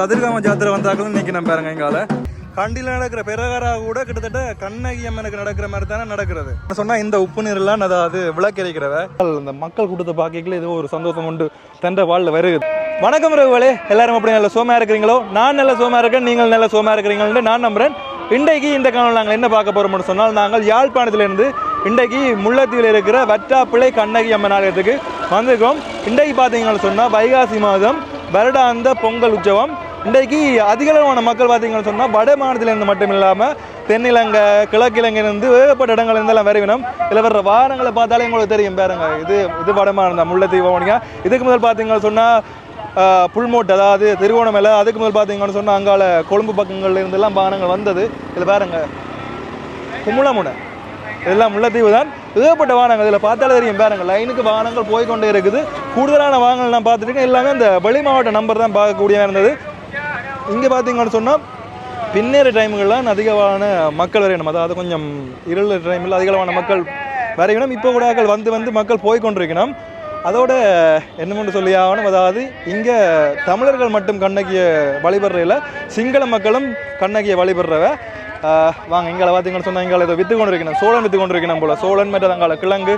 கதிர்காம ஜாத்திரை வந்தாக்களும் இன்னைக்கு நம்ம பாருங்க எங்கால கண்டியில் நடக்கிற பெரகரா கூட கிட்டத்தட்ட கண்ணகி அம்மனுக்கு நடக்கிற மாதிரி தானே நடக்கிறது. சொன்னால் இந்த உப்பு நீர்லாம் அதாவது விளக்கரிக்கிறவ இந்த மக்கள் கூட்டத்தை பார்க்கல ஏதோ ஒரு சந்தோஷம் உண்டு. தண்டை வாழ்ல வருகுது. வணக்கம் ரகுவலே எல்லாரும் அப்படி நல்ல சோமா இருக்கிறீங்களோ? நான் நல்ல சோமா இருக்கேன். நீங்கள் நல்ல சோமா இருக்கிறீங்கள்னு நான் நம்புறேன். இன்றைக்கு இந்த காலம் நாங்கள் என்ன பார்க்க போறோம்னு சொன்னால் நாங்கள் யாழ்ப்பாணத்திலிருந்து இன்றைக்கு முல்லைத்தீவில் இருக்கிற வற்றாப்பிள்ளை கண்ணகி அம்மன் ஆலயத்துக்கு வந்திருக்கோம் இன்றைக்கு பார்த்தீங்கன்னு சொன்னால் வைகாசி மாதம் வருடாந்த பொங்கல் உற்சவம். இன்றைக்கு அதிகளவான மக்கள் பார்த்தீங்கன்னு சொன்னால் வட மாநிலத்திலேருந்து மட்டும் இல்லாமல் தென்னிலங்கை கிழக்கிழங்கிலிருந்து வேகப்பட்ட இடங்கள் இருந்தெல்லாம் இதில் வர்ற வாரங்களை பார்த்தாலே உங்களுக்கு தெரியும் பாருங்க. இது இது வட மாநிலம் முல்லைத்தீவு இதுக்கு முதல் பார்த்தீங்கன்னு சொன்னால் புல்மோட்டை அதாவது திருவோணமலை அதுக்கு முதல் பார்த்தீங்கன்னு சொன்னால் அங்கால கொழும்பு பக்கங்கள்ல இருந்தெல்லாம் வாகனங்கள் வந்தது. இதில் பாருங்க. குமுளமுனை இதெல்லாம் முல்லைத்தீவு தான். ஏகப்பட்ட வாகனங்கள் இதில் பார்த்தாலே தெரியும் பாருங்கள் லைனுக்கு வாகனங்கள் போய்க்கொண்டே இருக்குது. கூடுதலான வாகனங்கள் நான் பார்த்துருக்கேன் எல்லாமே இந்த வெளி மாவட்ட நம்பர் தான் பார்க்கக்கூடியதாக இருந்தது. இங்கே பார்த்தீங்கன்னு சொன்னால் பின்னேற டைம்களில் அதிகமான மக்கள் வரையணும். அதாவது கொஞ்சம் இருள் டைமில் அதிகமான மக்கள் வரையணும். இப்போ கூட வந்து வந்து மக்கள் போய் கொண்டிருக்கணும் அதோட என்னமென்று சொல்லி ஆகணும். அதாவது இங்கே தமிழர்கள் மட்டும் கண்ணகியை வழிபடுறையில் சிங்கள மக்களும் கண்ணகியை வழிபடுறவ வாங்க இங்கே பார்த்தீங்கன்னு சொன்னால் இங்கே இதை வித்து கொண்டு இருக்கணும் சோழன் வித்து கொண்டு இருக்கணும் போல. சோழன் மற்ற அங்கால கிழங்கு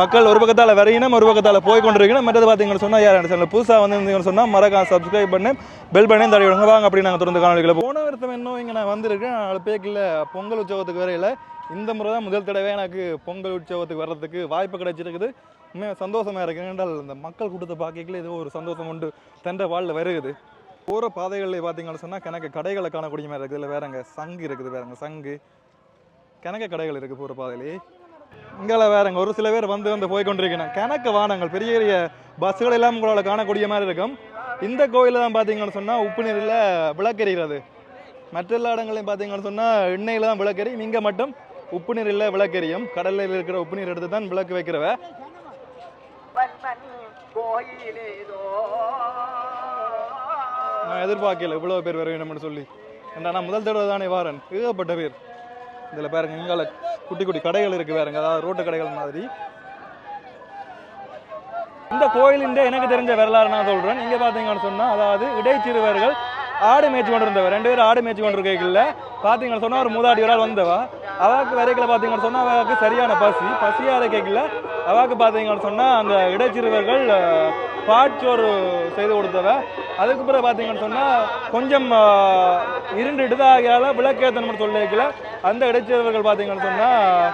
மக்கள் ஒரு பக்கத்தால் வரையினம் ஒரு பக்கத்தால் போய் கொண்டிருக்கணும். மற்றது பார்த்தீங்கன்னு சொன்னால் யார் சேனல் புதுசாக வந்து சொன்னால் மறக்காம சப்ஸ்கிரைப் பண்ணி. பெல் பண்ணி தடவி விடுங்க. வாங்க அப்படி நாங்கள் தொடர்ந்து காணொலிகளை போன வருத்தம் இன்னும் இங்கே நான் வந்திருக்கேன். நாலு பேக்கில் பொங்கல் உற்சவத்துக்கு வரையில் இந்த முறை தான் முதல் தடவை எனக்கு பொங்கல் உற்சவத்துக்கு வர்றதுக்கு வாய்ப்பு கிடைச்சிருக்குது. உண்மையாக சந்தோஷமாக இருக்குது என்றால் இந்த மக்கள் கூட்டத்தை பார்க்கல ஏதோ ஒரு சந்தோஷம் உண்டு. தண்டை வாழ்ல வருகுது. போகிற பாதைகளில் பார்த்தீங்கன்னு சொன்னால் கணக்கு கடைகளை காணக்கூடிய மாதிரி இருக்குது. இல்லை வேறங்க சங்கு இருக்குது வேறங்க சங்கு. கணக்க கடைகள் இருக்குது போகிற பாதையிலே. இங்கே வேறங்க ஒரு சில பேர் வந்து வந்து போய் கொண்டிருக்கணும் கணக்கு வாகனங்கள் பெரிய பெரிய பஸ்ஸுகள் எல்லாம் உங்களால் காணக்கூடிய மாதிரி இருக்கும். இந்த கோயிலில் தான் பார்த்தீங்கன்னு சொன்னால் உப்பு நீரில் விளக்கெறிகிறது மற்ற எல்லா இடங்களையும் பார்த்தீங்கன்னு சொன்னால் எண்ணெயில் தான் விளக்கறி இங்கே மட்டும் உப்பு நீரில் விளக்கெறியும் கடலில் இருக்கிற உப்பு நீர் எடுத்து தான் விளக்கு வைக்கிறவ. நான் எதிர்பார்க்கல இவ்வளோ பேர் வர வேணும்னு சொல்லி. ஏன்டா நான் முதல் தடவை தானே வாரன். ஏகப்பட்ட பேர். இதில் பாருங்க இங்கால குட்டி குட்டி கடைகள் இருக்கு பாருங்க அதாவது ரோட்டு கடைகள் மாதிரி. இந்த கோயிலின் எனக்கு தெரிஞ்ச வரலாறு நான் சொல்றேன். இங்க பாத்தீங்கன்னு சொன்னா அதாவது இடைச்சிறுவர்கள் ஆடு மேய்ச்சி கொண்டு இருந்தவ ரெண்டு பேரும் ஆடு மேய்ச்சி கொண்டு இருக்கைகள்ல பாத்தீங்கன்னு சொன்னா ஒரு மூதாடி ஒரு ஆள் வந்தவா. அவாக்கு வரைக்கல பாத்தீங்கன்னு சொன்னா அவாக்கு சரியான பசி. பசியாத கேட்கல அவாக்கு பாத்தீங்கன்னு சொன்னா அந்த இடைச்சிறுவர்கள் பாட்சோறு செய்து கொடுத்தவ அதுக்கப்புறம் பார்த்தீங்கன்னு சொன்னால் கொஞ்சம் இருண்டு இருண்டுட்டு தான் ஆகியால சொல்லிக்கல அந்த இடைச்சிறுவர்கள் பார்த்தீங்கன்னு சொன்னால்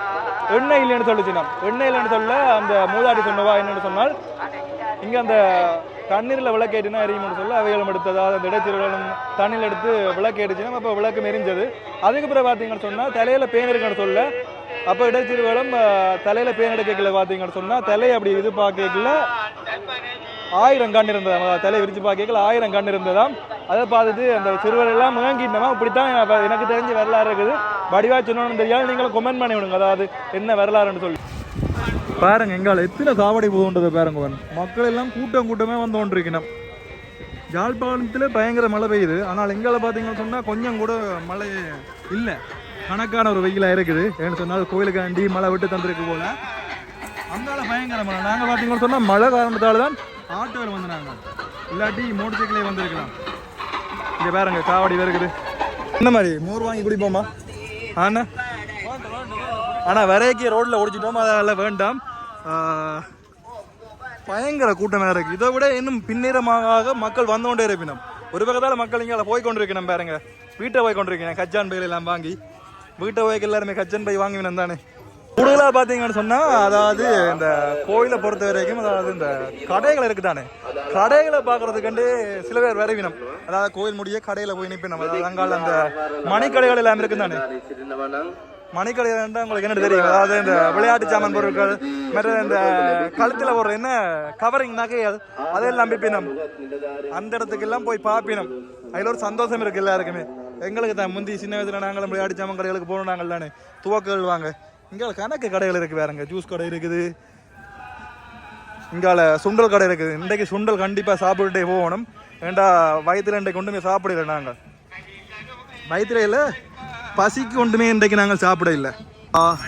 எண்ணெய் இல்லைன்னு சொல்லிச்சுனா எண்ணெய் இல்லைன்னு சொல்ல அந்த மூதாட்டி சொன்னவா என்னன்னு சொன்னால் இங்கே அந்த தண்ணீரில் விளக்கேற்றினா எரியும்னு சொல்ல அவைகளும் எடுத்ததா அந்த இடைச்சிறுவர்களும் தண்ணியில் எடுத்து விளக்கேறிச்சுன்னா அப்போ விளக்கு எரிஞ்சது. அதுக்கப்புறம் பார்த்தீங்கன்னு சொன்னால் தலையில் பேன் இருக்குன்னு சொல்ல. அப்போ இடைச்சிறுவலும் தலையில் பேன் எடுக்கல பார்த்தீங்கன்னு சொன்னால் தலையை அப்படி இது பார்க்கல ஆயிரம் கண் இருந்ததாம். தலை விரிச்சு பார்க்கல ஆயிரம் கண் இருந்ததாம். அதை பார்த்துட்டு அந்த சிறுவர் எல்லாம் முழங்கிட்டோமா இப்படித்தான் எனக்கு- எனக்கு தெரிஞ்ச வரலாறு இருக்குது. வடிவா சொன்னோன்னு தெரியாது. நீங்களும் கொமெண்ட் பண்ணி விடுங்க. அதாவது என்ன வரலாறுன்னு சொல்லி. பாருங்க எங்கால எத்தனை காவடி போகுன்றது பாருங்க மக்கள் எல்லாம் கூட்டம் கூட்டமே வந்து கொண்டிருக்கணும். யாழ்ப்பாணத்தில் பயங்கர மழை பெய்யுது. ஆனால் எங்களை பார்த்தீங்கன்னு சொன்னால் கொஞ்சம் கூட மழை இல்லை. கணக்கான ஒரு வெயிலாக இருக்குது. ஏன்னு சொன்னால் கோயிலுக்காண்டி மழை விட்டு தந்திருக்கு போல. அங்கால பயங்கர மழை. நாங்கள் பார்த்தீங்கன்னு சொன்னால் மழை காரணத்தால் தான் ஆட்டோவில் வந்து இல்லாட்டி மோட்டர் சைக்கிளே வந்திருக்கலாம். இங்கே பாருங்க காவடி இருக்குது. என்ன மாதிரி? மோர் வாங்கி குடிப்போமா? ஆனா? ஆனால் வரைக்கு ரோட்டில் ஒடிச்சிட்டோம் அதெல்லாம் வேண்டாம். பயங்கர கூட்டமாக இருக்குது இதை விட இன்னும் பின்னிறமாக மக்கள் வந்து கொண்டே இருப்பினோம். ஒரு பக்கத்தால் மக்கள் இங்கே போய் கொண்டிருக்கணும் பாருங்க. வீட்டை போய் கொண்டிருக்கேன். கச்சான் பையில எல்லாம் வாங்கி. வீட்டை போய்க்கு எல்லாருமே கச்சான் பை வாங்கினோம் தானே. கூடுதலாக பார்த்தீங்கன்னு சொன்னால் அதாவது இந்த கோயிலை பொறுத்த வரைக்கும் அதாவது இந்த கடைகள் இருக்குதானே? கடைகளை பார்க்கறதுக்கண்டு சில பேர் விரைவினம். அதாவது கோயில் முடிய கடையில் போய் நிற்பினோம் அதாவது அங்கால அந்த மணிக்கடைகள் எல்லாம் இருக்குது தானே மணிக்கடை உங்களுக்கு என்ன தெரியும். அதாவது இந்த விளையாட்டு சாமான் பொருட்கள் மற்ற இந்த கழுத்தில் போடுற என்ன கவரிங் நகை அதெல்லாம் பிப்பினம் அந்த இடத்துக்கு எல்லாம் போய் பார்ப்பினம். அதில் ஒரு சந்தோஷம் இருக்கு எல்லாருக்குமே. எங்களுக்கு தான் முந்தி சின்ன வயசுல நாங்களும் விளையாட்டு சாமான் கடைகளுக்கு போகணும் நாங்கள் தானே துவக்கல் வாங்க. இங்கே கணக்கு கடைகள் இருக்கு வேறங்க ஜூஸ் கடை இருக்குது. இங்கால சுண்டல் கடை இருக்குது. இன்றைக்கு சுண்டல் கண்டிப்பாக சாப்பிட்டுட்டே போகணும். ஏண்டா வயிற்றுல இன்றைக்கு ஒன்றுமே சாப்பிடல நாங்கள் வயிற்றுல இல்லை பசிக்கு ஒன்றுமே இன்றைக்கு நாங்கள் சாப்பிட இல்லை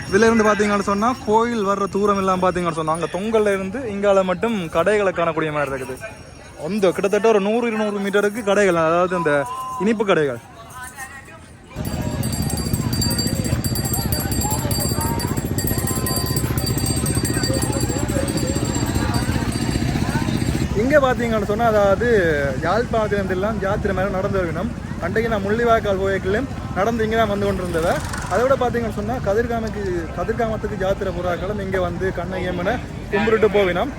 இதுலேருந்து பார்த்தீங்கன்னு சொன்னால் கோயில் வர்ற தூரம் எல்லாம் பார்த்தீங்கன்னு சொன்னால் அங்கே தொங்கல்ல இருந்து இங்கால மட்டும் கடைகளை காணக்கூடிய மாதிரி இருக்குது. அந்த கிட்டத்தட்ட ஒரு நூறு இருநூறு மீட்டருக்கு கடைகள் அதாவது அந்த இனிப்பு கடைகள். இங்கே பார்த்தீங்கன்னு சொன்னால் அதாவது யாழ்ப்பாணத்திலிருந்தெல்லாம் ஜாத்திரை மேலே நடந்து வரணும். அன்றைக்கு நான் முள்ளிவாய்க்கால் கோயிலும் நடந்து இங்கே தான் வந்து கொண்டிருந்தவ. அதை விட பார்த்தீங்கன்னு சொன்னால் கதிர்காமக்கு கதிர்காமத்துக்கு ஜாத்திரை புறாக்களும் இங்கே வந்து கண்ணகியம்மனை கும்பிட்டு போவினோம்.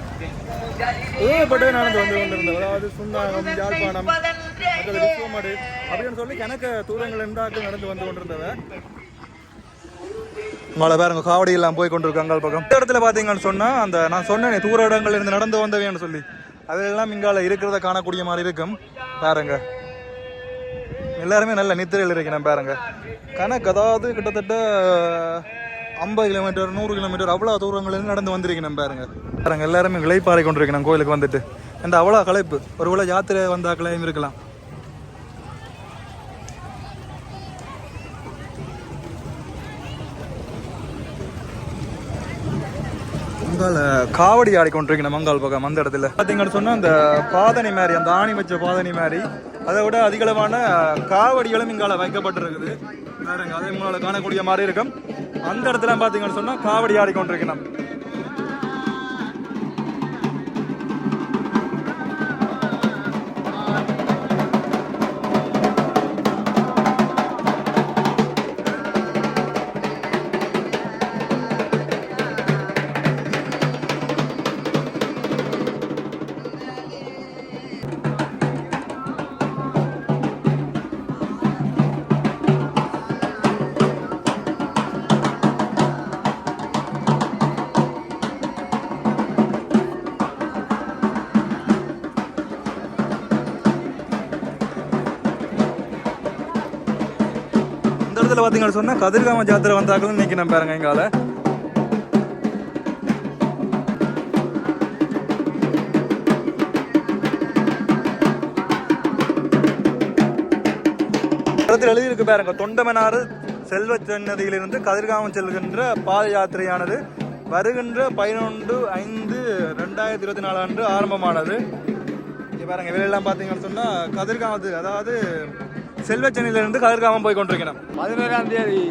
ஏகப்பட்டவே நடந்து வந்து கொண்டிருந்தவ அதாவது சுந்தாகம் யாழ்ப்பாணம் மற்றது விஸ்வமடு அப்படின்னு சொல்லி எனக்கு தூரங்கள் இருந்தாக்கள் நடந்து வந்து கொண்டிருந்தவ. உங்களை பாருங்க காவடி எல்லாம் போய் கொண்டிருக்காங்க பக்கம். இந்த இடத்துல பார்த்தீங்கன்னு சொன்னால் அந்த நான் சொன்னேனே தூர இடங்கள்ல இருந்து நடந்து வந்தவேன்னு சொல்லி. அதெல்லாம் இங்கால இருக்கிறத காணக்கூடிய மாதிரி இருக்கும். பாருங்க. எல்லாருமே நல்ல நித்திரையில் இருக்கணும் பாருங்க. கணக்கு அதாவது கிட்டத்தட்ட ஐம்பது கிலோமீட்டர் நூறு கிலோமீட்டர் அவ்வளோ தூரங்கள்ல நடந்து வந்திருக்கணும் பாருங்க. பாருங்க எல்லாருமே இளைப்பாறை கொண்டிருக்கணும் கோயிலுக்கு வந்துட்டு. இந்த அவ்வளோ களைப்பு. ஒருவேளை யாத்திரை வந்தாக்களையும் இருக்கலாம். மங்கால காவடி ஆடிக்கொண்டிருக்கணும் மங்கால் பக்கம் அந்த இடத்துல. பார்த்தீங்கன்னு சொன்னா அந்த பாதணி மாதிரி அந்த ஆணி வச்ச பாதணி மாதிரி அதை விட அதிகளவான காவடிகளும் இங்கால வைக்கப்பட்டிருக்குது. வேறங்க அதே முன்னால காணக்கூடிய மாதிரி இருக்கும். அந்த இடத்துல பார்த்தீங்கன்னு சொன்னா காவடி ஆடிக்கொண்டிருக்கணும் பார்த்தீங்கன்னு சொன்னா கதிர்காம ஜாத்திரை வந்தாக்களும் நிற்கணும் பாருங்க எங்கால இடத்தில் எழுதியிருக்கு பாருங்க தொண்டமனாறு செல்வ சன்னதியிலிருந்து கதிர்காமம் செல்கின்ற பாத யாத்திரையானது வருகின்ற பதினொன்று ஐந்து ரெண்டாயிரத்தி இருபத்தி நாலு அன்று ஆரம்பமானது. இங்கே பாருங்க இவையெல்லாம் பார்த்தீங்கன்னு சொன்னா கதிர்காமத்து அதாவது செல்வ சென்னையிலிருந்து கதிர்காமம் போய் கொண்டிருக்கிறோம். பதினோராம் தேதி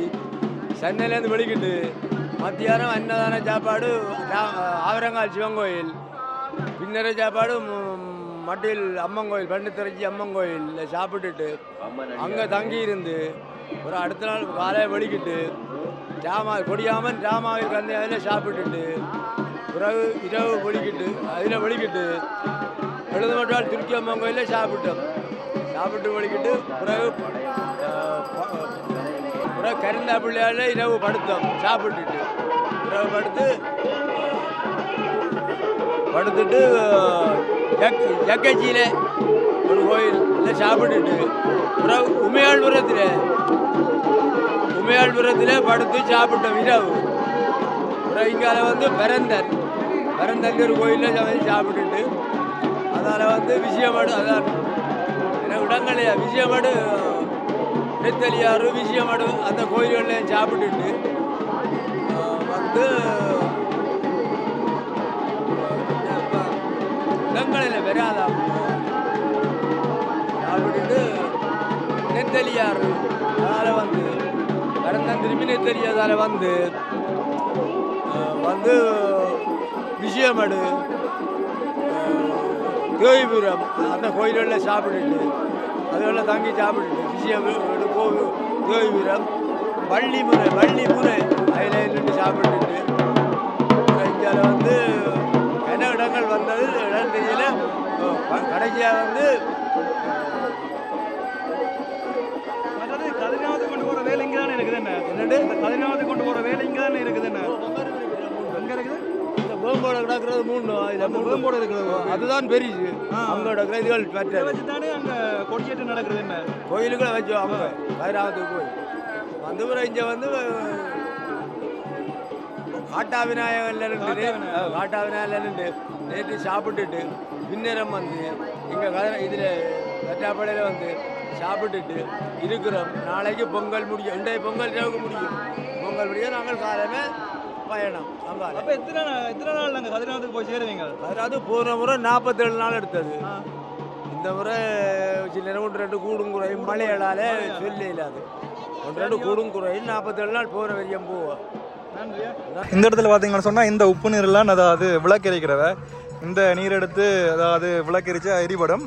சென்னையிலேருந்து வெளிக்கிட்டு மத்தியானம் அன்னதான சாப்பாடு ஆவரங்கால் சிவன் கோயில் பின்னர சாப்பாடு மட்டில் அம்மன் கோயில் பண்டித்திரச்சி அம்மன் கோயிலில் சாப்பிட்டுட்டு அங்கே தங்கி இருந்து ஒரு அடுத்த நாள் காலையை வெளிக்கிட்டு ஜாமா கொடியாமன் ஜாமாவில் கந்த அதில் சாப்பிட்டுட்டு பிறகு இரவு வெளிக்கிட்டு அதில் வெளிக்கிட்டு எழுதுமட்டால் துருக்கி அம்மன் கோயிலில் சாப்பிட்டோம். சாப்பிட்டு வெளிக்கிட்டு பிறகு பிறகு கருந்தா பிள்ளையால இரவு படுத்தோம். சாப்பிட்டுட்டு இரவு படுத்து படுத்துட்டு ஜக்கச்சியில் ஒரு கோயில் சாப்பிட்டுட்டு பிறகு உமையாள்புரத்தில் உமையாள்புரத்தில் படுத்து சாப்பிட்டோம் இரவு. அப்புறம் இங்கால வந்து பிறந்தன் பெரந்தன் ஒரு கோயிலில் சமைச்சு சாப்பிட்டுட்டு அதால் வந்து விஷயமாடு அதான் இடங்களில் விஜயமடு விஷயமாடு நெத்தலியாறு விஷயமாடு அந்த கோயில்கள்லையும் சாப்பிட்டுட்டு வந்து இடங்களில் வராதா சாப்பிட்டுட்டு நெத்தலியாறு அதால் வந்து கடந்தன் திரும்பி நெத்தலியாதால் வந்து வந்து விஜயமடு தேவிபுரம் அந்த கோயில்களில் சாப்பிட்டுட்டு அதுகளில் தங்கி சாப்பிட்டுட்டு விஷயம் கோவில் தேவிபுரம் வள்ளிமுறை வள்ளிமுறை அதில் நின்று சாப்பிட்டுட்டு. இங்கே வந்து என்ன இடங்கள் வந்தது? இடம் தெரியல. கடைசியாக வந்து கதிர்காமத்துக்கு கொண்டு போற வேலை இங்க தானே இருக்குது என்ன? கதிர்காமத்துக்கு கொண்டு போற வேலை இங்க தானே இருக்குது என்ன? எங்க இருக்குது? வேம்போட கிடக்கிறது மூணு. மூணு. வேம்போடு இருக்கிறது. அதுதான் பெரியது ஆ. அங்கே கிடக்கிற இதுகள் இதை பெற்றது. வச்சு தானே அங்க கொடியேற்றம் நடக்குது என்ன? கோயிலுக்குள்ள வச்சோம் அவங்க கைராமத்துக்கு போய். வந்து பிறகு இங்கே வந்து காட்டா விநாயகன்ல இருந்து காட்டா விநாயகன்ல இருந்து நேற்று சாப்பிட்டுட்டு பின்னரம் வந்து இங்கே கதிர இதில் வெட்டாப்படையில் வந்து சாப்பிட்டுட்டு இருக்கிறோம். நாளைக்கு பொங்கல் முடியும். இன்றைய பொங்கல் இரவுக்கு முடியும். பொங்கல் முடியும். நாங்கள் காலமே பயணம். அங்கால அப்ப எத்தனை நா- எத்தனை நாள் நாங்க கதிராமத்துக்கு போய் சேருவீங்க? அதாவது போன முறை நாற்பத்தேழு நாள் எடுத்தது. இந்த முறை சில ஒன்று ரெண்டு கூடும் குறையும் மழையலால சொல்லி இல்லாது ஒன்று ரெண்டு கூடும் குறையும் நாற்பத்தேழு நாள் போகிற வரையும் போவோம் இந்த இடத்துல பார்த்தீங்கன்னு சொன்னால் இந்த உப்பு நீர்லாம் அதாவது விளக்கரிக்கிறவ இந்த நீர் எடுத்து அதாவது விளக்கரிச்சா எரிபடும்.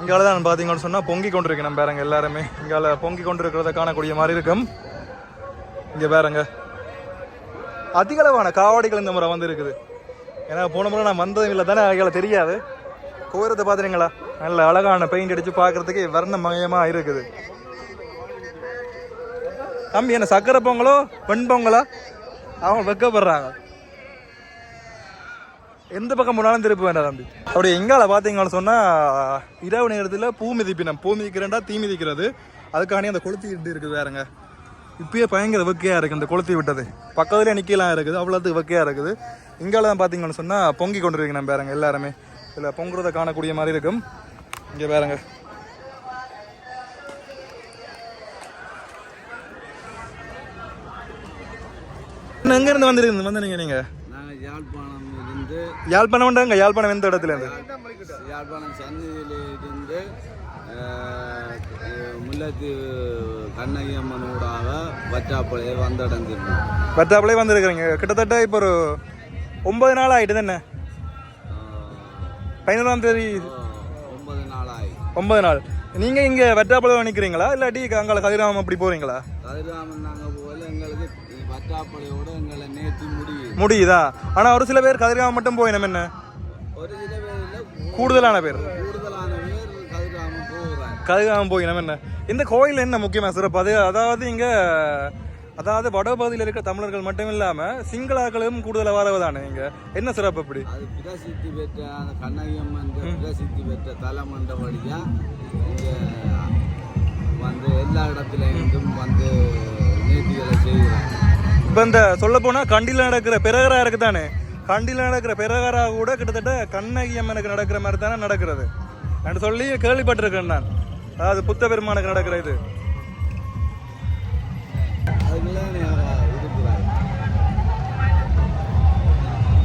இங்கால தான் பார்த்தீங்கன்னு சொன்னால் பொங்கி கொண்டிருக்கு நம்ம பாருங்க எல்லாருமே. இங்கால பொங்கி கொண்டிருக்கிறத காணக்கூடிய மாதிரி இருக்கும். இங்கே பாருங்க. அதிகளவான காவடிகள் இந்த முறை வந்திருக்குது. ஏன்னா போன முறை நான் வந்ததும் இல்லை தானே அவைகளை தெரியாது. கோயிலத்தை பார்த்துறீங்களா நல்ல அழகான பெயிண்ட் அடித்து பார்க்கறதுக்கே வர்ண மயமாக இருக்குது. தம்பி என்ன சக்கரை பொங்கலோ பெண் பொங்கலோ? அவங்க வெக்கப்படுறாங்க. எந்த பக்கம் போனாலும் திருப்பி வேண்டாம் தம்பி. அப்படி எங்கால பார்த்தீங்கன்னு சொன்னால் இரவு நேரத்தில் பூ மிதிப்பினம். பூ மிதிக்கிறேன்டா தீ மிதிக்கிறது. அதுக்காண்டி அந்த கொளுத்தி இருக்குது வேறங்க. இப்பயே பயங்கர வெக்கையாக இருக்குது இந்த கொளுத்தி விட்டது. பக்கத்துலேயே நிற்கலாம் இருக்குது அவ்வளோத்துக்கு வெக்கையாக இருக்குது. இங்கால தான் பார்த்தீங்கன்னு சொன்னால் பொங்கி கொண்டு இருக்கு நம்ம பாருங்க எல்லாருமே. இதில் பொங்குறதை காணக்கூடிய மாதிரி இருக்கும். இங்கே பாருங்க. எங்கேருந்து வந்துருக்கு வந்துருங்க நீங்கள் நாங்கள் யாழ்ப்பாணம் இருந்து யாழ்ப்பாணம் யாழ்ப்பாணம் எந்த இடத்துல இருந்து? யாழ்ப்பாணம் அஹ், முல்லைத்தீவு கண்ணகி அம்மன் ஊடாக பத்தாப்புலே வந்திருக்கிறீங்க. கிட்டத்தட்ட இப்போ ஒரு ஒன்பது நாள் ஆயிட்டு தானே பதினொன்றாம் தேதி. ஒன்பது நாளாகி ஒன்பது நாள். நீங்க இங்க வெட்டாப்புல நிக்கிறீங்களா இல்லாட்டி அங்கால கதிராமம் அப்படி போறீங்களா? கதிராமன் நாங்கள் போகல. எங்களுக்கு வற்றாப்பழையோட எங்களை நேற்று முடியுது. முடியுதா? ஆனா ஒரு சில பேர் கதிராமம் மட்டும் போயினம் என்ன? ஒரு சில பேர் கூடுதலான பேர். கதிராமம் போயினம் என்ன? இந்த கோயில் என்ன முக்கியமா சிறப்பு? அது அதாவது இங்க அதாவது வடபகுதியில் இருக்கிற தமிழர்கள் மட்டும் இல்லாம சிங்களாக்களும் கூடுதலாக வரவுதானே இங்க? என்ன சிறப்பு அப்படி அது பிரசித்தி பெற்ற அந்த கண்ணகி அம்மன் பிரசித்தி பெற்ற தலைமண்டபடியா இங்கே வந்து எல்லா இடத்துல இருந்தும் வந்து நேர்த்திகளை செய்கிறாங்க. இப்போ இந்த சொல்ல போனா கண்டியில் நடக்கிற பிறகரா இருக்கு தானே கண்டியில் நடக்கிற பிறகரா கூட கிட்டத்தட்ட கண்ணகி அம்மனுக்கு நடக்கிற மாதிரி தானே நடக்கிறது. நான் சொல்லி கேள்விப்பட்டிருக்கேன் நான். அதாவது புத்த பெருமானுக்கு நடக்கிற இது.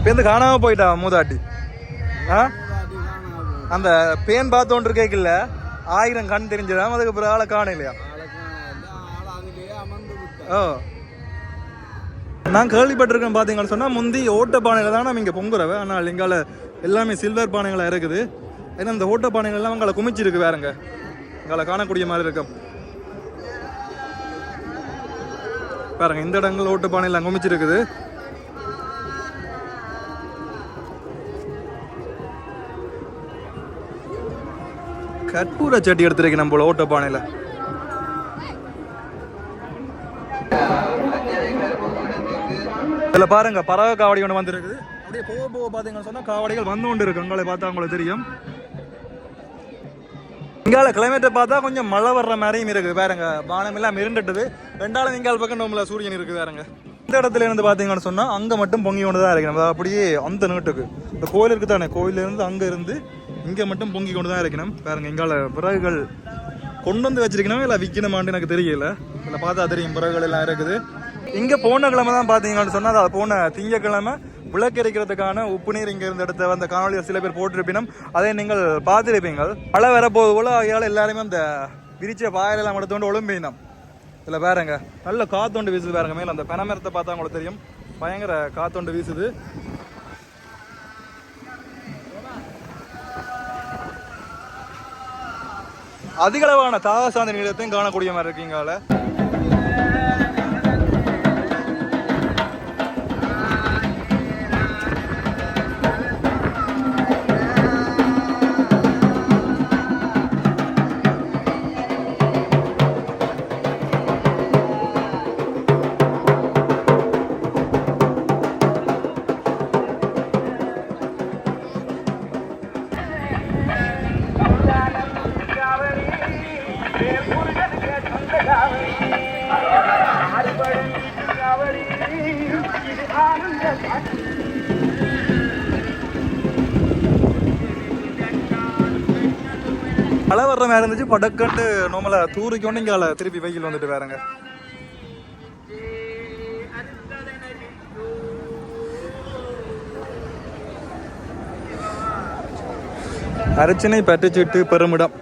அதுக்கெல்லாம் காணாம போயிட்டா மூதாட்டி? ஆ? அந்த பேன் பார்த்தோன்று கேட்கல. ஆயிரம் கண் தெரிஞ்சதாம் அதுக்கு பிறகு ஆளை காண இல்லையா ஓ. நான் கேள்விப்பட்டிருக்கேன் பார்த்தீங்கன்னு சொன்னால் முந்தி ஓட்ட பானைகள் தான் நம்ம இங்கே பொங்குறவை. ஆனால் எங்கால எல்லாமே சில்வர் பானைகளாக இருக்குது. ஏன்னா இந்த ஓட்ட பானைகள்லாம் எல்லாம் குமிச்சிருக்கு வேறங்க. எங்களை காணக்கூடிய மாதிரி இருக்கும். பாருங்க இந்த இடங்கள் ஓட்டு பானையில் குமிச்சிருக்குது கற்பூர சட்டி எடுத்துருக்கு நம்ம ஓட்ட பானையில். இதில் பாருங்க பறவை காவடி ஒன்று வந்திருக்குது. அப்படியே போக போக பார்த்தீங்கன்னு சொன்னால் காவடிகள் வந்து கொண்டு இருக்கு உங்களை பார்த்தா உங்களுக்கு தெரியும். இங்கால கிளைமேட்டை பார்த்தா கொஞ்சம் மழை வர்ற மாதிரியும் இருக்குது. பாருங்க வானம் எல்லாம் இருண்டுட்டுது. ரெண்டாலும் இங்கால பக்கம் நம்மள சூரியன் இருக்குது பாருங்க. இந்த இடத்துல இருந்து பார்த்தீங்கன்னு சொன்னால் அங்கே மட்டும் பொங்கி கொண்டு தான் இருக்கணும். அப்படியே அந்த நீட்டுக்கு இந்த கோயில் இருக்குது தானே கோயிலிருந்து அங்கே இருந்து இங்கே மட்டும் பொங்கி கொண்டு தான் இருக்கணும். பாருங்க இங்கால பிறகுகள் கொண்டு வந்து வச்சிருக்கணும் இல்லை விற்கணுமான்னு எனக்கு தெரியல. இல்லை பார்த்தா தெரியும் பிறகுகள் எல்லாம் இருக்குது. இங்கே போன கிழமை தான் பார்த்தீங்கன்னு சொன்னால் அது போன திங்கக்கிழமை விளக்கரிக்கிறதுக்கான உப்பு நீர் இங்கே இருந்து எடுத்த அந்த காணொலியில் சில பேர் போட்டிருப்பினும் அதை நீங்கள் பார்த்துருப்பீங்கள். மழை வரப்போது போல அவையால் எல்லாருமே அந்த விரிச்ச பாயலெல்லாம் எடுத்துக்கொண்டு ஒழும்பினோம். இதில் பாருங்க நல்ல காத்தொண்டு வீசுது பாருங்க மேலே அந்த பெனமரத்தை பார்த்தா உங்களுக்கு தெரியும். பயங்கர காத்தொண்டு வீசுது. அதிகளவான தாகசாந்தி நிலையத்தையும் காணக்கூடிய மாதிரி இருக்கீங்கால வேகம் வேறு இருந்துச்சு. படக்கண்டு நம்மளை தூரிக்கொண்டு இங்கே திருப்பி வெயில் வந்துட்டு வேறங்க. அர்ச்சனை பட்டுச்சுட்டு பெருமிடம்.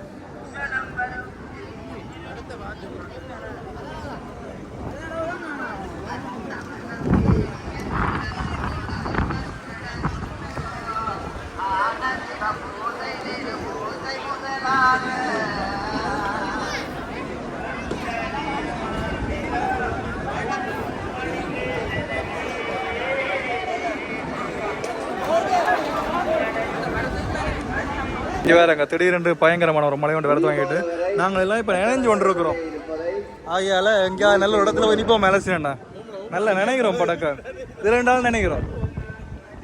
இங்கே வேறங்க திடீரென்று பயங்கரமான ஒரு மழை கொண்டு வரத்து வாங்கிட்டு நாங்கள் எல்லாம் இப்போ நினைஞ்சு கொண்டிருக்கிறோம். ஆகையால எங்கேயாவது நல்ல இடத்துல போய் நிற்போம் மேலசினா நல்லா நினைக்கிறோம் படக்க. இது ரெண்டு நாள் நினைக்கிறோம்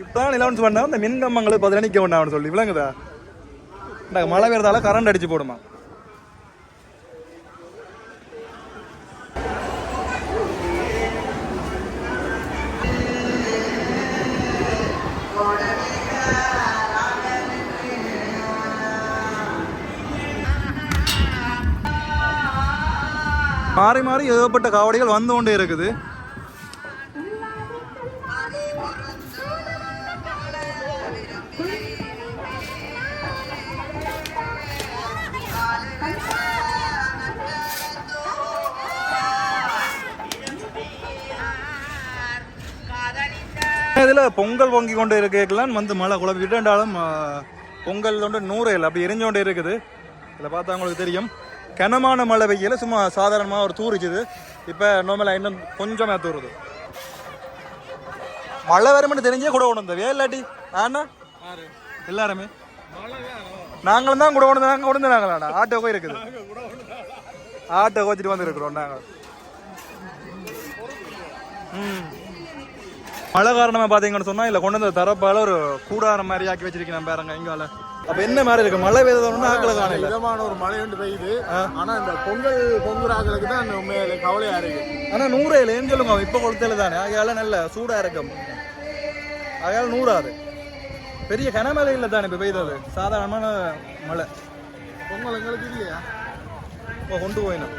இப்போதான் இலவன்ஸ் பண்ணா அந்த மின் கம்பங்களை பதில் நிற்க வேண்டாம்னு சொல்லி விளங்குதா? மழை பெய்யறதால கரண்ட் அடிச்சு போடுமா? மாறி மாறி ஏகப்பட்ட காவடிகள் வந்து கொண்டே இருக்குது. இதில் பொங்கல் பொங்கி கொண்டு இருக்கலாம் வந்து மழை குழப்பி விட்டுண்டாலும் பொங்கல் கொண்டு நூறு இல்லை. அப்படி எரிஞ்சு கொண்டு இருக்குது. இதில் பார்த்தா உங்களுக்கு தெரியும். கனமான மழை பெய்யல சும்மா சாதாரணமாக ஒரு தூரிச்சுது இப்போ நார்மலாக இன்னும் கொஞ்சமாக தூருது மழை வரும்னு தெரிஞ்சே கூட கொண்டு வந்தோம் இல்லாட்டி ஆனா எல்லாருமே. நாங்களும் தான் கூட கொண்டு நாங்கள் கொண்டு நாங்களாண்ணா ஆட்டோ போய் இருக்குது. ஆட்டோ வச்சுட்டு வந்துருக்குறோம் நாங்கள் ம். மழை காரணமாக பார்த்தீங்கன்னு சொன்னால் இல்லை கொண்டு வந்த தரப்பால ஒரு கூடாரம் மாதிரி ஆக்கி வச்சிருக்கேன் பாருங்க இங்கால. அப்போ என்ன மாதிரி இருக்கு? மழை பெய்தோம்னா ஆக்களை காணல இதமான ஒரு மழை ஒன்று பெய்யுது. ஆனா இந்த பொங்கல் பொங்குறாங்களுக்கு தான் உண்மையில கவலையா இருக்கு. ஆனால் நூறு இல்லை ஏன்னு சொல்லுங்க? இப்போ கொளுத்தல தானே. ஆகையால நல்ல சூடாக இருக்கும் ஆகையால நூறாது. பெரிய கனமழை இல்லை தானே இப்போ பெய்தது? சாதாரணமான மழை. பொங்கல் எங்களுக்கு இல்லையா? இப்போ கொண்டு போயினோம்.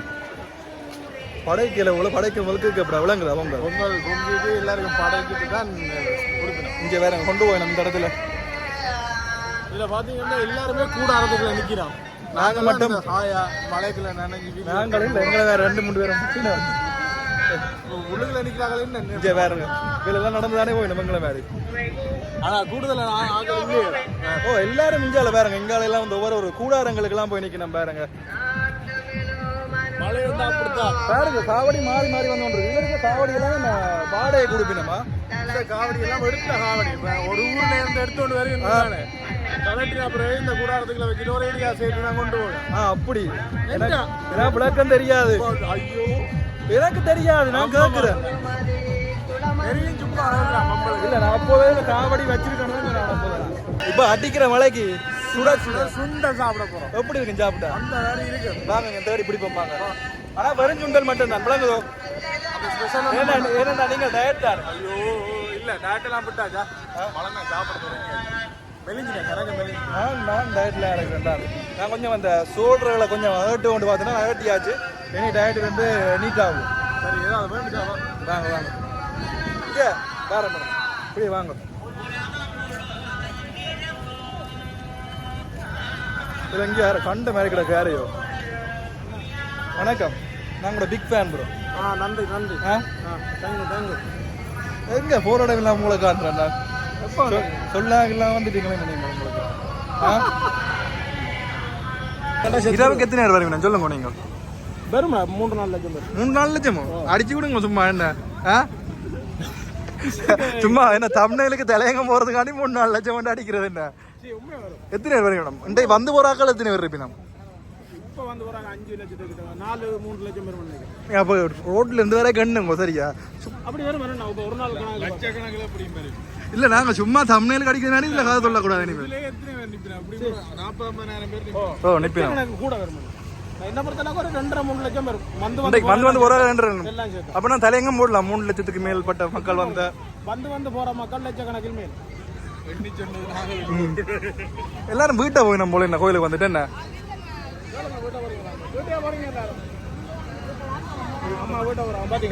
படைக்கல உள்ள படைக்க வழுக்கு அப்படி விளங்குது அவங்க பொங்கல் பொங்கிட்டு எல்லாருக்கும் படைக்கிட்டு தான் கொடுக்கணும். இங்கே வேற கொண்டு போயினோம் இந்த இடத்துல. இதுல பாத்தீங்கன்னா எல்லாருமே கூடாரத்துக்குள்ள நிக்கிறோம் நாங்க மட்டும். ஹாயா மலைக்குள்ள நினைஞ்சு நாங்கள் இல்லை எங்களை வேற ரெண்டு மூணு பேரும் உள்ளுக்குள்ள நிக்கிறாங்களே இங்கே வேறுங்க இதெல்லாம் நடந்து தானே போயிடும் எங்களை மாதிரி ஆனா கூடுதல் ஆ- ஆட்கள் இல்லையே. ஓ எல்லாரும் இங்கால பாருங்க. இங்கால எல்லாம் வந்து ஒவ்வொரு ஒரு கூடாரங்களுக்கெல்லாம் போய் நிக்கணும் பாருங்க. பாருங்க காவடி மாறி மாறி வந்து கொண்டு இருக்கு இருக்க காவடி எல்லாம் வாடகை கொடுப்பினமா? காவடி எல்லாம் எடுத்த காவடி ஒரு ஊர்ல இருந்து எடுத்துட்டு வரீங்க கலட்டி அப்புறம் இந்த கூடாரத்துக்குள்ள வச்சுட்டு ஒரே அடியா சேர்த்து நான் கொண்டு போவேன் ஆ அப்படி. எனக்கு விளக்கம் தெரியாது. ஐயோ. எனக்கு தெரியாது நான் கேட்கிறேன் இல்ல நான் அப்போவே காவடி வச்சிருக்கணும் இப்ப அடிக்கிற மலைக்கு சுட சுட சுண்டை சாப்பிட போறோம். எப்படி இருக்கு சாப்பிட்டா? அந்த வேற இருக்கு. வாங்க இங்க தேடி பிடிப்போம் வாங்க. ஆனா வெறும் சுண்டல் மட்டும் தான் விளங்குதோ ஏன்னா நீங்க டயட் தான் ஐயோ இல்ல டயட்டெல்லாம் விட்டாச்சா? பழங்க சாப்பிட மெலிஞ்சு நான் நான் டயட்ல இருக்கிறேன் நான் கொஞ்சம் அந்த சோல்டர்களை கொஞ்சம் அகட்டு கொண்டு பார்த்தேன்னா அகட்டியாச்சு. இனி டயட் வந்து நீட் ஆகும். சரி ஏதாவது வேண்டுச்சா வாங்க வாங்க. இங்கே வேற மேடம் இப்படி வாங்க. இது எங்கே யார கண்ட மாதிரி கிடக்கு யாரையோ வணக்கம். நாங்களோட பிக் ஃபேன் ப்ரோ ஆ நன்றி நன்றி. ஆ? தேங்க்யூ தேங்க்யூ எங்க போராடம் இல்லாம உங்களை காட்டுறேன் நான் வந்துட்டீங்களே உங்களுக்கு. இரவுக்கு எத்தனை நேரம் வருவீங்க சொல்லுங்க நீங்க. நாலு லட்சம் பேர் மூணு நாலு லட்சமோ அடிச்சு விடுங்க சும்மா என்ன? சும்மா என்ன தமிழ்நாளுக்கு தலையங்கம் போறதுக்காண்டி மூணு நாலு லட்சம் கொண்டு அடிக்கிறது என்ன? வரும். எத்தனை பேர் வரீங்க மேடம்? இன்றைக்கு வந்து போறாக்கள் எத்தனை பேர் இருப்பீங்க அப்போ ரோட்ல இருந்து வர கண்ணுங்க சரியா? அப்படி வரும் வரும் ஒரு நாள் கணக்கு லட்சக்கணக்கில் அப்படி மாதிரி இல்ல நாங்க சும்மா தமிழ்நாளுக்கு அடிக்கிறதுனால இல்ல கதை சொல்லக்கூடாது ஓ நிப்பினா? எனக்கு கூட வரும். நான் என்ன பொறுத்தளவுக்கு ஒரு ரெண்டரை மூணு லட்சம் வரும். வந்து வந்து வந்து போறாங்க ரெண்டு எல்லாம் சேர்த்து. அப்ப நான் தலையங்கம் போடலாம் மூணு லட்சத்துக்கு மேல்பட்ட மக்கள் வந்த. வந்து வந்து போற மக்கள் லட்சக்கணக்கில் மேல். எல்லாரும் வீட்டை போய் நம்ம போல என்ன கோயிலுக்கு வந்துட்டு என்ன?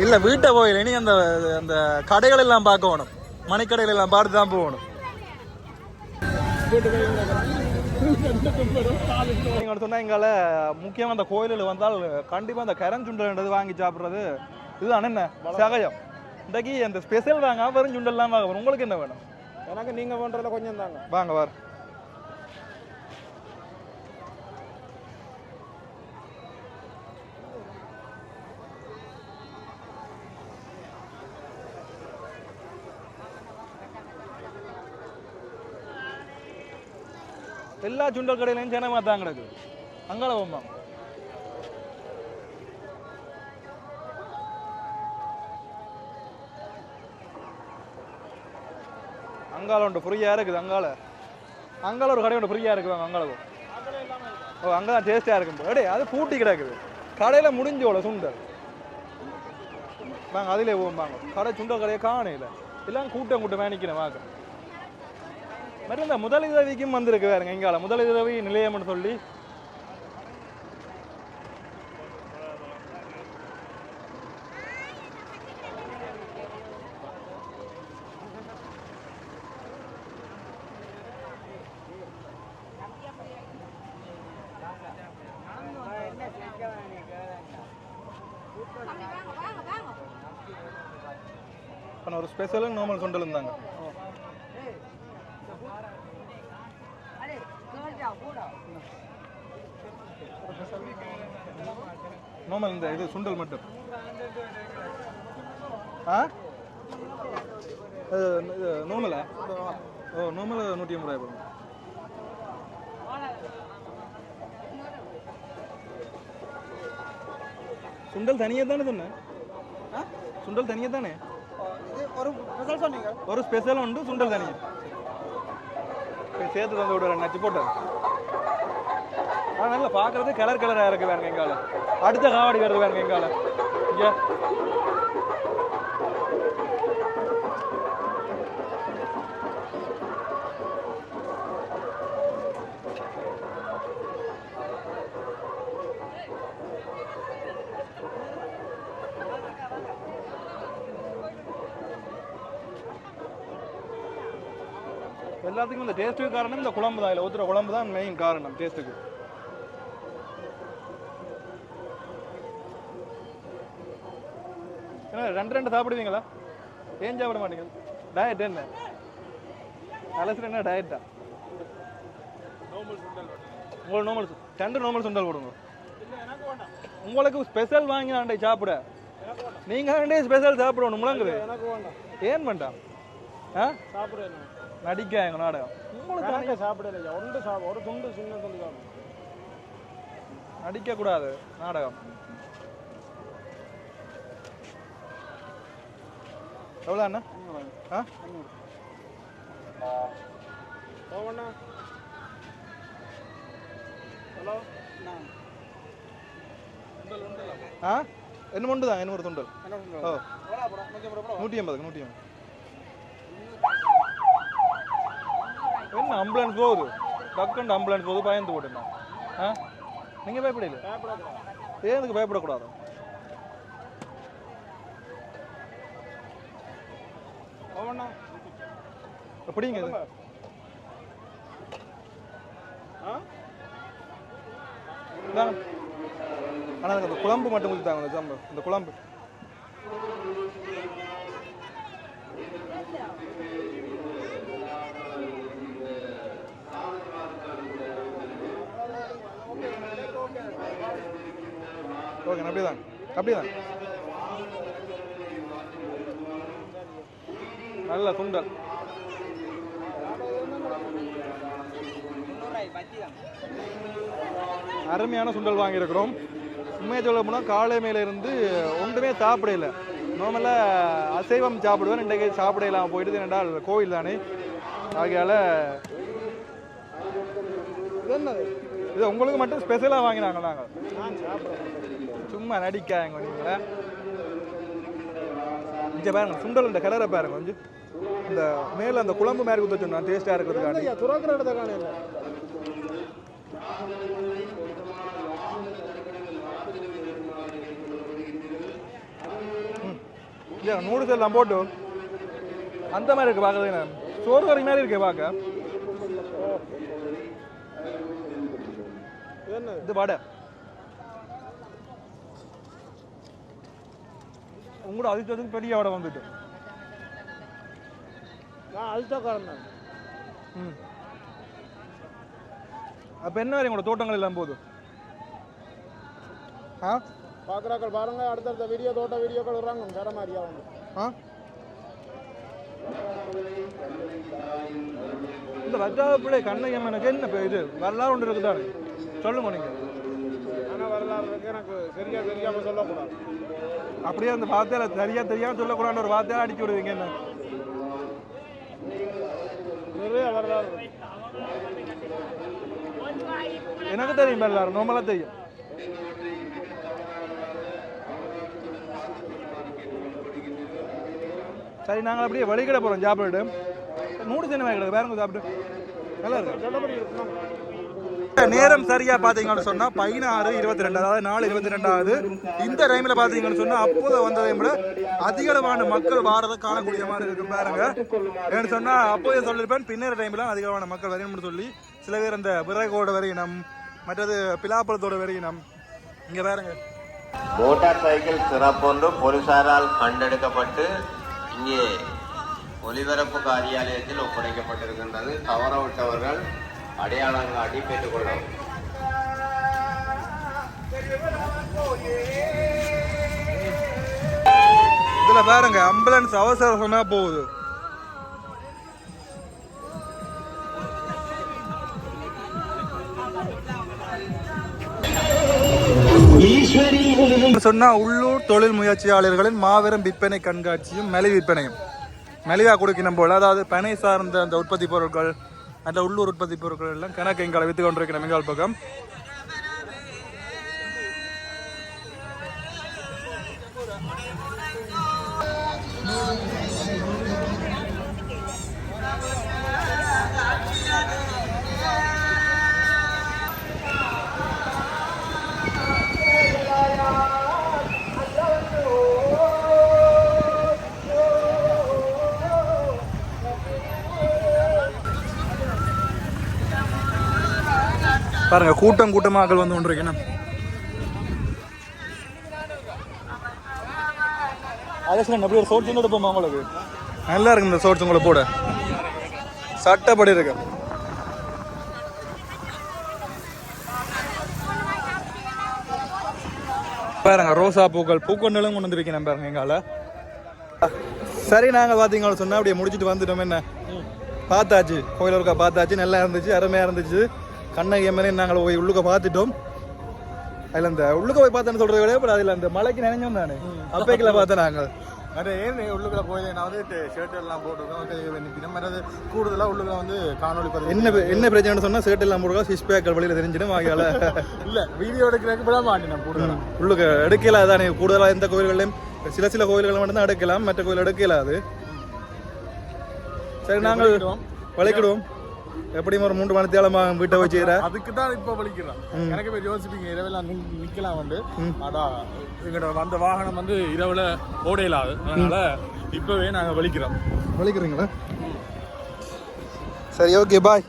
இல்ல வீட்டை போயில இனி அந்த அந்த கடைகள் எல்லாம் பார்க்க வேணும் மணிக்கடைகள் எல்லாம் பார்த்து தான் போகணும். நீங்கள் சொன்னா எங்கால முக்கியமாக அந்த கோயிலில் வந்தால் கண்டிப்பாக அந்த கரஞ்சுண்டல்ன்றது வாங்கி சாப்பிட்றது. இதுதான் என்ன? சகஜம். இன்றைக்கு அந்த ஸ்பெஷல் வாங்க வெறும் சுண்டல்லாம் வாங்க. உங்களுக்கு என்ன வேணும்? எனக்கு நீங்க பண்றதுல கொஞ்சம் தாங்க. வாங்க வார். எல்லா சுண்டல் கடையிலையும் ஜனமாக தான் கிடக்குது அங்கால போமா அங்கால உண்டு ஃப்ரீயாக இருக்குது அங்கால அங்கால ஒரு கடை ஒன்று ஃப்ரீயாக இருக்குது வாங்க அங்கால ஓ அங்கே தான் டேஸ்ட்டாக இருக்கும் அடே அது பூட்டி கிடக்குது. கடையில் முடிஞ்சோல சுண்டல். வாங்க அதிலே போவோம் வாங்க. கடை சுண்டல் கடையை காணையில் எல்லாம் கூட்டம் கூட்டம் வேணிக்கிறேன் வாங்க. மாதிரி இந்த முதலுதவிக்கும் வந்திருக்கு வேறுங்க இங்கால. முதலுதவி நிலையம்னு சொல்லி. ஒரு ஸ்பெஷலும் நார்மல் சுண்டல் நார்மல் இந்த இது சுண்டல் மட்டும். ஆ? இது இது ஓ நார்மல் நூற்றி ஐம்பது ரூபாய் போடுங்க. சுண்டல் தனியாக தானே சொன்னேன்? சுண்டல் தனியாக தானே? ஒரு ஸ்பெஷல் சொன்னீங்க ஒரு ஸ்பெஷல் உண்டு சுண்டல் தனியாக சேர்த்து தந்து விடுறேன் நச்சு போட்டேன் ஆனால் நல்லா பார்க்குறது கலர் கலராக இருக்கு வேறு எங்கால அடுத்த காவடி வருது வேறு எங்கால இங்கே. எல்லாத்துக்கும் இந்த டேஸ்ட்டுக்கு காரணம் இந்த குழம்பு தான் இல்லை ஊற்றுற குழம்பு தான் மெயின் காரணம் டேஸ்ட்டுக்கு ரெண்டு ரெண்டு சாப்பிடுவீங்களா? ஏன் சாப்பிட மாட்டீங்க? டயட் என்ன? அலசு என்ன டயட்டா உங்களுக்கு நார்மல் ரெண்டு நார்மல் சுண்டல் போடுங்க. உங்களுக்கு ஸ்பெஷல் வாங்கி ஆண்டை சாப்பிட. நீங்க ஆண்டே ஸ்பெஷல் சாப்பிடணும் முழங்குது. ஏன் வேண்டாம்? ஆ? சாப்பிடுறேன் நடிக்க எங்க நாடகம். உங்களுக்கு தானே எனக்கு சாப்பிடல ஒன்று சாப்பிட ஒரு துண்டு சின்ன துண்டு நடிக்க கூடாது நாடகம். எவ்வளோ அண்ணா? ஆ? போவண்ணா ஹலோ. ஆ? என்ன ஒன்று தான்? என்ன ஒரு துண்டல்? ஓ. நூற்றி ஐம்பதுக்கு நூற்றி ஐம்பது. என்ன ஆம்புலன்ஸ் போகுது? டக்குண்டு ஆம்புலன்ஸ் போகுது பயந்து போட்டுண்ணா ஆ? நீங்கள் பயப்படல ஏன் இதுக்கு பயப்படக்கூடாது? எப்படிங்க இது? ஆ? அந்த குழம்பு மட்டும் கொடுத்தாங்க தாங்க சாம்பு இந்த குழம்பு. ஓகே அப்படியே அப்படிதான் அப்படியே நல்ல சுண்டல் அருமையான சுண்டல் வாங்கியிருக்கிறோம். உண்மையை சொல்ல போனால் காலை மேல இருந்து ஒன்றுமே சாப்பிடல. நார்மலாக அசைவம் சாப்பிடுவேன் இன்றைக்கு சாப்பிடலாம். போயிட்டு என்றால் கோவில் தானே. ஆகையால் இது உங்களுக்கு மட்டும் ஸ்பெஷலாக வாங்கினாங்க நாங்கள். சும்மா நடிக்காங்க நீங்களே. இங்கே பாருங்க சுண்டல் இந்த கலரை பாருங்க கொஞ்சம். இந்த மேலே அந்த குழம்பு மாதிரி குத்த சொன்னா டேஸ்ட்டாக இருக்கிறதுக்காண்டி துறக்கிற இடத்த காணையில இல்லையா நூடுல்ஸ் எல்லாம் போட்டு. அந்த மாதிரி இருக்கு பார்க்கறது சோறு கறி மாதிரி இருக்கு பார்க்க. அடுத்தது வடை. உங்களோட அதிர்ஷ்டத்துக்கு பெரிய வடை வந்துட்டு. அழுத்தக்காரன் தான் ம். அப்போ என்ன வரை உங்களோட தோட்டங்கள் எல்லாம் போதும்? ஆ? பார்க்குறாக்கள் பாருங்க அடுத்தடுத்த வீடியோ தோட்ட வீடியோக்கள் வர்றாங்க. வேற மாதிரியா ஆ? இந்த வஜ்ராத பிள்ளை கண்ணையம் எனக்கு என்ன இது வரலாறு ஒன்று இருக்குதானே? சொல்லுங்க நீங்க. ஆனால் வரலாறு இருக்கு? எனக்கு சரியா தெரியாம சொல்லக்கூடாது. அப்படியே அந்த வார்த்தையில சரியா தெரியாம சொல்லக்கூடாது ஒரு வார்த்தையால அடிச்சு விடுவீங்க என்ன? எனக்கு தெரியும் எல்லாரும் நார்மலாக தெரியும். சரி நாங்கள் அப்படியே வழிகிட போகிறோம் சாப்பிட்டு நூறு சினிமா கிடக்கு வேற சாப்பிட்டு. நல்லா இருக்கு. நேரம் சரியா பாத்தீங்கன்னு சொன்னா பதினாறு இருபத்தி ரெண்டு அதாவது நாலு இருபத்தி ரெண்டாவது இந்த டைம்ல பாத்தீங்கன்னு சொன்னா அப்போது வந்ததை விட அதிகளவான மக்கள் வாரதை காணக்கூடிய மாதிரி இருக்கு பாருங்க. ஏன்னு சொன்னா அப்போதே சொல்லியிருப்பேன் பின்னர் டைம்ல அதிகமான மக்கள் வரையணும்னு சொல்லி. சில பேர் அந்த விறகோட வரையினம் மற்றது பிலாப்பழத்தோட வரையினம். இங்க பாருங்க. மோட்டார் சைக்கிள் சிறப்பொன்று போலீசாரால் கண்டெடுக்கப்பட்டு இங்கே ஒலிபரப்பு காரியாலயத்தில் ஒப்படைக்கப்பட்டிருக்கின்றது. தவற விட்டவர்கள் அடையாளம் காட்டி பெற்றுக்கொள்ளவும் இதுல பாருங்க ஆம்புலன்ஸ் அவசர சொன்னா போகுது. சொன்னா உள்ளூர் தொழில் முயற்சியாளர்களின் மாபெரும் விற்பனை கண்காட்சியும் மலிவு விற்பனையும். மலிவா கொடுக்கணும் போல அதாவது பனை சார்ந்த அந்த உற்பத்தி பொருட்கள் அந்த உள்ளூர் உற்பத்தி பொருட்கள் எல்லாம் கணக்கு எங்களை வித்து கொண்டிருக்கிற மிகால் பக்கம். பாருங்க கூட்டம் கூட்டமாக வந்து கொண்டிருக்கணும் அலெக்சன் அப்படி ஒரு எடுப்போமா உங்களுக்கு? நல்லா இருக்கு இந்த சோட்ஸ் உங்களை போட. சட்டப்படி இருக்கு. பாருங்க ரோசா பூக்கள் பூக்கொண்டலும் கொண்டு வந்திருக்கேன் பாருங்க எங்கால சரி நாங்கள் பார்த்தீங்களா சொன்னா அப்படியே முடிச்சிட்டு வந்துட்டோம் என்ன? பார்த்தாச்சு கோயில் ஒருக்கா பார்த்தாச்சு நல்லா இருந்துச்சு அருமையாக இருந்துச்சு. கண்ணகி எம்எல்ஏ நாங்கள் போய் உள்ளுக்க பார்த்துட்டோம். அதில் அந்த உள்ளுக்க போய் பார்த்தேன்னு சொல்கிறத விட இப்போ அதில் அந்த மலைக்கு நினைஞ்சோம் தானே அப்பைக்கில் பார்த்தேன் நாங்கள். அது ஏன் உள்ளுக்குள்ள போய் நான் வந்து ஷர்ட் எல்லாம் போட்டுருக்கோம் நம்ம அது கூடுதலாக உள்ளுக்குள்ள வந்து காணொலி பதிவு என்ன என்ன பிரச்சனை சொன்னால் சேட்டு எல்லாம் போடுறோம் சிக்ஸ் பேக்கர் வழியில் தெரிஞ்சிடும். ஆகியால இல்ல வீடியோ எடுக்கிறதுக்கு விட மாட்டேன் நான் கூடுதலாக உள்ளுக்க எடுக்கலாம் தானே கூடுதலாக எந்த கோயில்களையும் சில சில கோயில்கள் மட்டும்தான் எடுக்கலாம். மற்ற கோயில் எடுக்கலாம் அது. சரி நாங்கள் வளைக்கிடுவோம். எப்படியும் ஒரு மூன்று மணி வீட்டை வச்சுக்கிறேன் அதுக்கு தான் இப்போ வலிக்கிறான் எனக்கு போய் யோசிப்பீங்க இரவெல்லாம் நிக்- நிக்கலாம் வந்து. அடா எங்களோட வந்த வாகனம் வந்து இரவுல ஓடையிலாது அதனால இப்பவே நாங்க வலிக்கிறோம் வலிக்கிறீங்களா சரி ஓகே பாய்